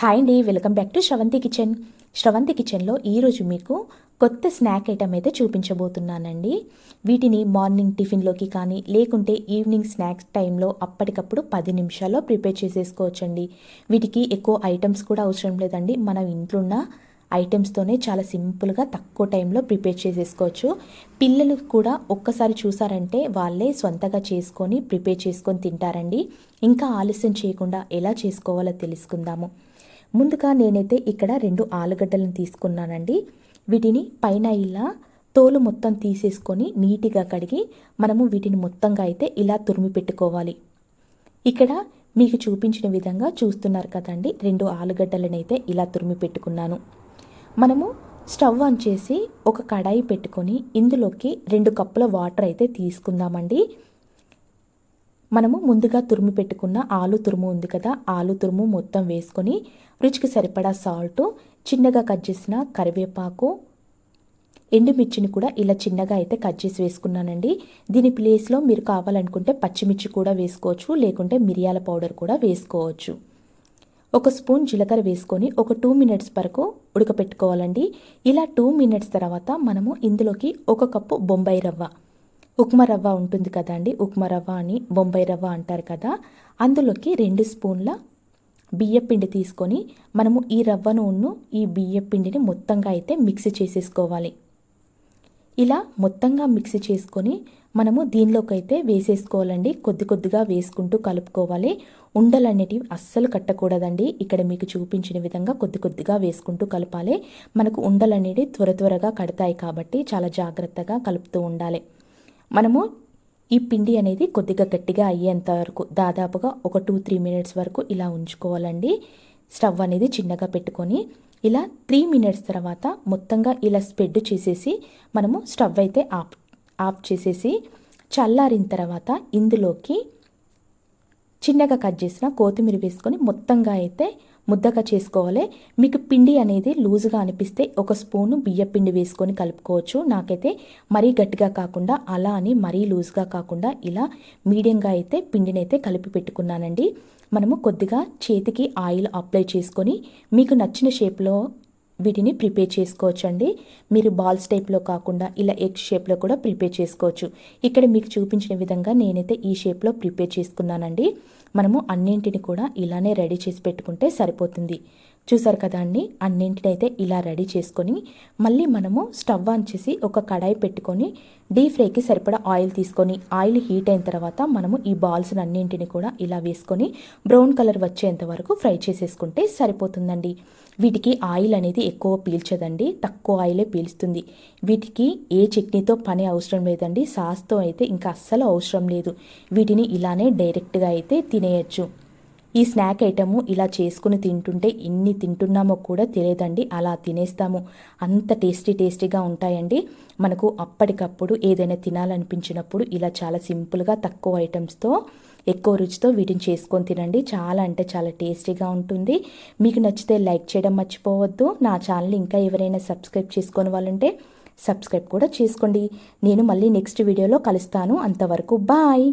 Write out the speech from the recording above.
Hi అండి welcome back to Shravanthi kitchen. Shravanthi కిచెన్లో ఈరోజు మీకు కొత్త స్నాక్ ఐటమ్ అయితే చూపించబోతున్నానండి. వీటిని మార్నింగ్ టిఫిన్లోకి కానీ లేకుంటే ఈవినింగ్ స్నాక్స్ టైంలో అప్పటికప్పుడు పది నిమిషాల్లో ప్రిపేర్ చేసేసుకోవచ్చండి. వీటికి ఎక్కువ ఐటమ్స్ కూడా అవసరం లేదండి. మనం ఇంట్లో ఉన్న ఐటమ్స్తోనే చాలా సింపుల్గా తక్కువ టైంలో ప్రిపేర్ చేసేసుకోవచ్చు. పిల్లలు కూడా ఒక్కసారి చూసారంటే వాళ్ళే సొంతగా చేసుకొని ప్రిపేర్ చేసుకొని తింటారండి. ఇంకా ఆలస్యం చేయకుండా ఎలా చేసుకోవాలో తెలుసుకుందాము. ముందుగా నేనైతే ఇక్కడ రెండు ఆలుగడ్డలను తీసుకున్నానండి. వీటిని పైన ఇలా తోలు మొత్తం తీసేసుకొని నీట్గా కడిగి మనము వీటిని మొత్తంగా అయితే ఇలా తురిమి పెట్టుకోవాలి. ఇక్కడ మీకు చూపించిన విధంగా చూస్తున్నారు కదండి రెండు ఆలుగడ్డలనైతే ఇలా తురిమి పెట్టుకున్నాను. మనము స్టవ్ ఆన్ చేసి ఒక కడాయి పెట్టుకొని ఇందులోకి రెండు కప్పుల వాటర్ అయితే తీసుకుందామండి. మనము ముందుగా తురుము పెట్టుకున్న ఆలు తురుము ఉంది కదా ఆలు తురుము మొత్తం వేసుకొని రుచికి సరిపడా సాల్ట్ చిన్నగా కట్ చేసిన కరివేపాకు ఎండుమిర్చిని కూడా ఇలా చిన్నగా అయితే కట్ చేసి వేసుకున్నానండి. దీని ప్లేస్లో మీరు కావాలనుకుంటే పచ్చిమిర్చి కూడా వేసుకోవచ్చు లేకుంటే మిరియాల పౌడర్ కూడా వేసుకోవచ్చు. ఒక స్పూన్ జీలకర్ర వేసుకొని ఒక టూ మినిట్స్ వరకు ఉడకపెట్టుకోవాలండి. ఇలా టూ మినిట్స్ తర్వాత మనము ఇందులోకి ఒక కప్పు బొంబాయి రవ్వ ఉప్మా రవ్వ ఉంటుంది కదండి ఉప్మా రవ్వ అని బొంబాయి రవ్వ అంటారు కదా? అందులోకి రెండు స్పూన్ల బియ్య పిండి తీసుకొని మనము ఈ రవ్వను ఉన్ను ఈ బియ్య పిండిని మొత్తంగా అయితే మిక్స్ చేసేసుకోవాలి. ఇలా మొత్తంగా మిక్స్ చేసుకొని మనము దీనిలోకైతే వేసేసుకోవాలండి. కొద్ది కొద్దిగా వేసుకుంటూ కలుపుకోవాలి. ఉండలు అనేటివి అస్సలు కట్టకూడదండి. ఇక్కడ మీకు చూపించిన విధంగా కొద్ది కొద్దిగా వేసుకుంటూ కలపాలి. మనకు ఉండలు అనేవి త్వర త్వరగా కడతాయి కాబట్టి చాలా జాగ్రత్తగా కలుపుతూ ఉండాలి. మనము ఈ పిండి అనేది కొద్దిగా గట్టిగా అయ్యేంత వరకు దాదాపుగా ఒక టూ త్రీ మినిట్స్ వరకు ఇలా ఉంచుకోవాలండి. స్టవ్ అనేది చిన్నగా పెట్టుకొని ఇలా త్రీ మినిట్స్ తర్వాత మొత్తంగా ఇలా స్ప్రెడ్ చేసేసి మనము స్టవ్ అయితే ఆఫ్ ఆఫ్ చేసేసి చల్లారిన తర్వాత ఇందులోకి చిన్నగా కట్ చేసిన కొత్తిమీర వేసుకొని మొత్తంగా అయితే ముద్దగా చేసుకోవాలి. మీకు పిండి అనేది లూజుగా అనిపిస్తే ఒక స్పూను బియ్య పిండి వేసుకొని కలుపుకోవచ్చు. నాకైతే మరీ గట్టిగా కాకుండా అలా అని మరీ లూజ్గా కాకుండా ఇలా మీడియంగా అయితే పిండిని అయితే కలిపి పెట్టుకున్నానండి. మనము కొద్దిగా చేతికి ఆయిల్ అప్లై చేసుకొని మీకు నచ్చిన షేప్లో వీటిని ప్రిపేర్ చేసుకోవచ్చండి. మీరు బాల్స్ టైప్లో కాకుండా ఇలా ఎగ్ షేప్లో కూడా ప్రిపేర్ చేసుకోవచ్చు. ఇక్కడ మీకు చూపించిన విధంగా నేనైతే ఈ షేప్లో ప్రిపేర్ చేసుకున్నానండి. మనము అన్నింటిని కూడా ఇలానే రెడీ చేసి పెట్టుకుంటే సరిపోతుంది. చూసారు కదా అండి? అన్నింటిని అయితే ఇలా రెడీ చేసుకొని మళ్ళీ మనము స్టవ్ ఆన్ చేసి ఒక కడాయి పెట్టుకొని డీప్ ఫ్రైకి సరిపడా ఆయిల్ తీసుకొని ఆయిల్ హీట్ అయిన తర్వాత మనము ఈ బాల్స్ అన్నింటిని కూడా ఇలా వేసుకొని బ్రౌన్ కలర్ వచ్చేంత వరకు ఫ్రై చేసేసుకుంటే సరిపోతుందండి. వీటికి ఆయిల్ అనేది ఎక్కువ పీల్చదండి తక్కువ ఆయిలే పీల్చుతుంది వీటికి ఏ చట్నీతో పని అవసరం లేదండి సాస్తో అయితే ఇంకా అస్సలు అవసరం లేదు. వీటిని ఇలానే డైరెక్ట్గా అయితే తినేయచ్చు. ఈ స్నాక్ ఐటము ఇలా చేసుకుని తింటుంటే ఎన్ని తింటున్నామో కూడా తెలియదండి. అలా తినేస్తాము. అంత టేస్టీ టేస్టీగా ఉంటాయండి. మనకు అప్పటికప్పుడు ఏదైనా తినాలనిపించినప్పుడు ఇలా చాలా సింపుల్గా తక్కువ ఐటమ్స్తో ఎక్కువ రుచితో వీటిని చేసుకొని తినండి. చాలా అంటే చాలా టేస్టీగా ఉంటుంది. మీకు నచ్చితే లైక్ చేయడం మర్చిపోవద్దు. నా ఛానల్ ఇంకా ఎవరైనా సబ్స్క్రైబ్ చేసుకొని వాళ్ళంటే సబ్స్క్రైబ్ కూడా చేసుకోండి. నేను మళ్ళీ నెక్స్ట్ వీడియోలో కలుస్తాను. అంతవరకు బాయ్!